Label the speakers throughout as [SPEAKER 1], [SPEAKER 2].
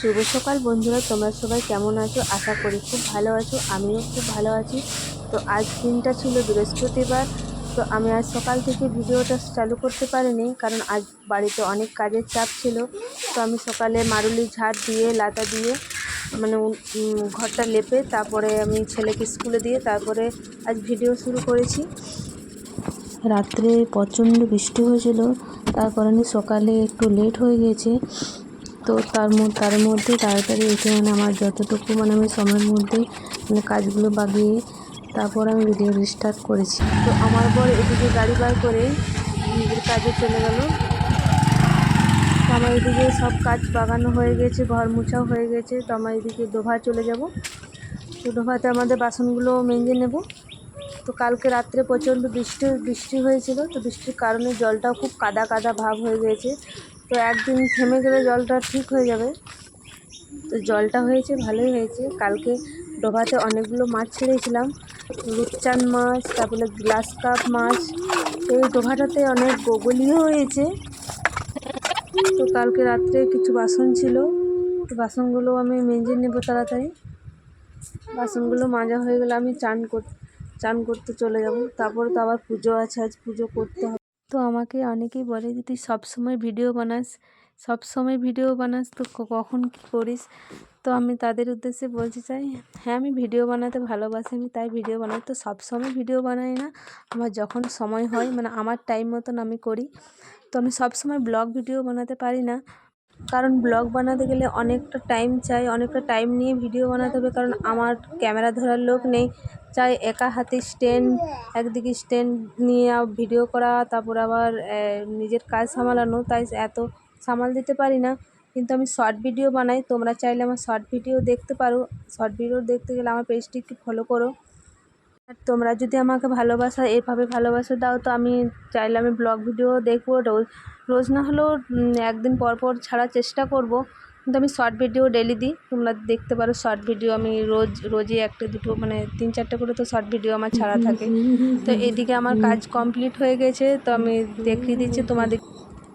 [SPEAKER 1] শুভ সকাল বন্ধুরা, তোমরা সবাই কেমন আছো? আশা করি খুব ভালো আছো, আমিও খুব ভালো আছি। তো আজ দিনটা ছিল বৃহস্পতিবার, তো আমি আজ সকাল থেকে ভিডিওটা চালু করতে পারিনি, কারণ আজ বাড়িতে অনেক কাজের চাপ ছিল। তো আমি সকালে মারুলি ঝাড় দিয়ে, লাতা দিয়ে মানে ঘরটা লেপে, তারপরে আমি ছেলেকে স্কুলে দিয়ে, তারপরে আজ ভিডিও শুরু করেছি। রাত্রে প্রচণ্ড বৃষ্টি হয়েছিল তার কারণে সকালে একটু লেট হয়ে গেছে। তো তার তার মধ্যে তাড়াতাড়ি উঠে মানে আমার যতটুকু মানে আমি সময়ের মধ্যে মানে কাজগুলো বাগিয়ে তারপর আমি ভিডিও স্টার্ট করেছি। তো আমার পর এদিকে গাড়ি বার করে নিজের কাজে চলে গেল। আমার এদিকে সব কাজ বাগানো হয়ে গেছে, ঘর মুছাও হয়ে গেছে। তো আমার এদিকে ডোভা চলে যাব। তো ডোভাতে আমাদের বাসনগুলো মেজে নেব। তো কালকে রাত্রে প্রচণ্ড বৃষ্টি বৃষ্টি হয়েছিল। তো বৃষ্টির কারণে জলটাও খুব কাদা কাদা ভাব হয়ে গেছে। তো একদিন থেমে গেলে জলটা ঠিক হয়ে যাবে। তো জলটা হয়েছে, ভালোই হয়েছে। কালকে ডোবাতে অনেকগুলো মাছ ছেড়েছিলাম। রূপচাঁদ মাছ, তারপরে গ্লাস কাপ মাছ। এই ডোভাটাতে অনেক গোগলিও হয়েছে। তো কালকে রাত্রে কিছু বাসন ছিল। তো বাসনগুলো আমি মেজে নেব তাড়াতাড়ি। বাসনগুলো মাজা হয়ে গেলে আমি চান কর, চান করতে চলে যাব। তারপরে তো আবার পুজো আছে, আজ পুজো করতে হবে। তো আমাকে অনেকেই বলে যে, তুই সবসময় ভিডিও বানাস, সব সময় ভিডিও বানাস, তো কখন কী করিস? তো আমি তাদের উদ্দেশ্যে বলতে চাই হ্যাঁ আমি ভিডিও বানাতে ভালোবাসি, আমি তাই ভিডিও বানাই। তো সব সময় ভিডিও বানাই না, আমার যখন সময় হয় মানে আমার টাইম মতন আমি করি। তো আমি সব সময় ব্লগ ভিডিও বানাতে পারি না কারণ ব্লগ বানাতে গেলে অনেকটা টাইম চাই, অনেকটা টাইম নিয়ে ভিডিও বানাতে হবে, কারণ আমার ক্যামেরা ধরার লোক নেই। চাই একা হাতে স্ট্যান্ড একদিকে স্ট্যান্ড নিয়ে ভিডিও করা, তারপর আবার নিজের কাজ সামলানো। তাই এত সামাল দিতে পারি না, কিন্তু আমি শর্ট ভিডিও বানাই। তোমরা চাইলে আমার শর্ট ভিডিও দেখতে পারো। শর্ট ভিডিও দেখতে গেলে আমার পেজটি একটু ফলো করো। আর তোমরা যদি আমাকে ভালোবাসা, এভাবে ভালোবাসা দাও, তো আমি চাইলে আমি ব্লগ ভিডিও দেখব রোজ। রোজ না হলেও একদিন পর পর ছাড়ার চেষ্টা করব। কিন্তু আমি শর্ট ভিডিও ডেলি দিই। তোমরা দেখতে পারো শর্ট ভিডিও আমি রোজ, রোজই একটা, দুটো মানে তিন, চারটে করে তো শর্ট ভিডিও আমার ছাড়া থাকে। তো এদিকে আমার কাজ কমপ্লিট হয়ে গেছে, তো আমি দেখিয়ে দিচ্ছি তোমাদের,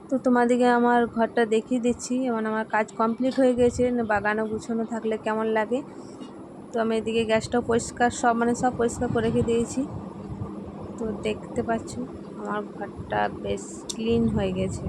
[SPEAKER 1] তো তোমাদেরকে আমার ঘরটা দেখিয়ে দিচ্ছি। এবং আমার কাজ কমপ্লিট হয়ে গেছে বাগানো গুছানো থাকলে কেমন লাগে? তো আমি এদিকে গ্যাসটাও পরিষ্কার সব মানে সব পরিষ্কার করে রেখে দিয়েছি। তো দেখতে পাচ্ছ, আমার ঘরটা বেশ ক্লিন হয়ে গেছে।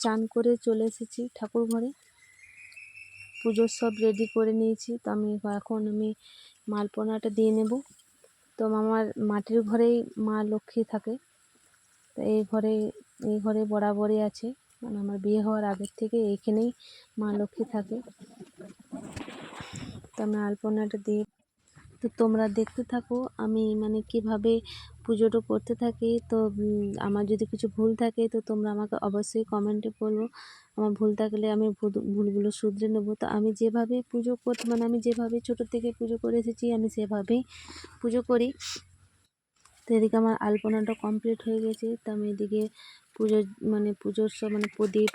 [SPEAKER 1] চান করে চলে এসেছি ঠাকুর ঘরে। পুজোর সব রেডি করে নিয়েছি। তো আমি এখন আমি মালপোনাটা দিয়ে নেব। তো আমার মাটির ঘরেই মা লক্ষ্মী থাকে। তো এই ঘরে এই ঘরে বরাবরই আছে। মানে আমার বিয়ে হওয়ার আগের থেকে এইখানেই মা লক্ষ্মী থাকে। তো আমি আলপনাটা দিয়ে তো তোমরা দেখতে থাকো, আমি মানে কীভাবে পুজোটা করতে থাকি। তো আমার যদি কিছু ভুল থাকে, তো তোমরা আমাকে অবশ্যই কমেন্টে বলব। আমার ভুল থাকলে আমি ভুল- ভুলগুলো শুধরে নেব। তো আমি যেভাবে পুজো করতে মানে আমি যেভাবে ছোটো থেকে পুজো করে এসেছি, আমি সেভাবেই পুজো করি। তো এদিকে আমার আলপনাটা কমপ্লিট হয়ে গেছে। তো আমি এদিকে পুজোর মানে পুজোর সব মানে প্রদীপ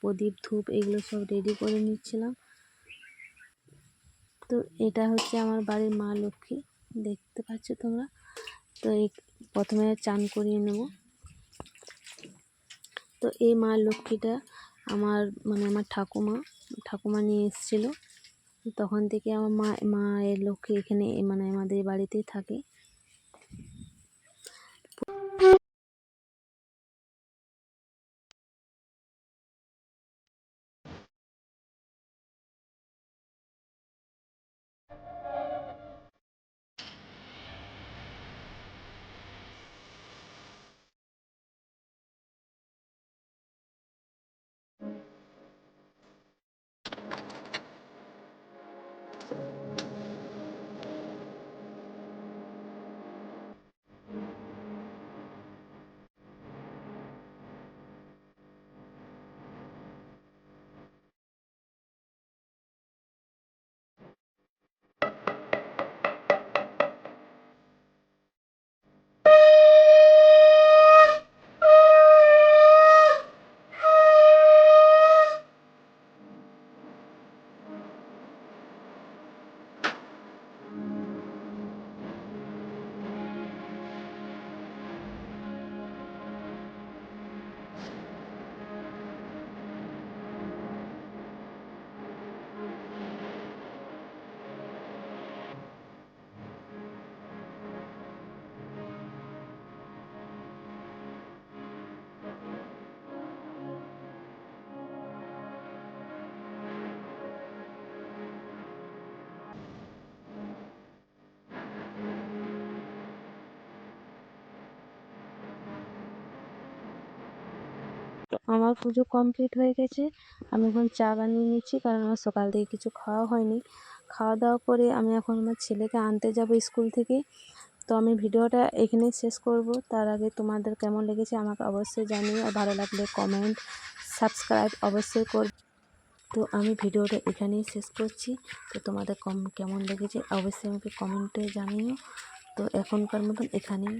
[SPEAKER 1] প্রদীপ, ধূপ, এগুলো সব রেডি করে নিচ্ছিলাম। তো এটা হচ্ছে আমার বাড়ির মা লক্ষ্মী, দেখতে পাচ্ছ তোমরা? তো এই প্রথমে চান করিয়ে নেব। তো এই মা লক্ষ্মীটা আমার মানে আমার ঠাকুমা ঠাকুমা নিয়ে এসেছিল। তখন থেকে আমার মা মা এর লক্ষ্মী এখানে মানে আমাদের বাড়িতেই থাকে। আমার পুজো কমপ্লিট হয়ে গেছে। আমি এখন চা বানিয়ে নিচ্ছি, কারণ আমার সকাল থেকে কিছু খাওয়া হয়নি। খাওয়া দাওয়া করে আমি এখন আমার ছেলেকে আনতে যাব স্কুল থেকে। তো আমি ভিডিওটা এখানেই শেষ করব। তার আগে তোমাদের কেমন লেগেছে আমাকে অবশ্যই জানিও, আর ভালো লাগলে কমেন্ট সাবস্ক্রাইব অবশ্যই কর তো আমি ভিডিওটা এখানেই শেষ করছি। তো তোমাদের কম, কেমন লেগেছে অবশ্যই আমাকে কমেন্টে জানিও। তো এখনকার মতন এখানেই।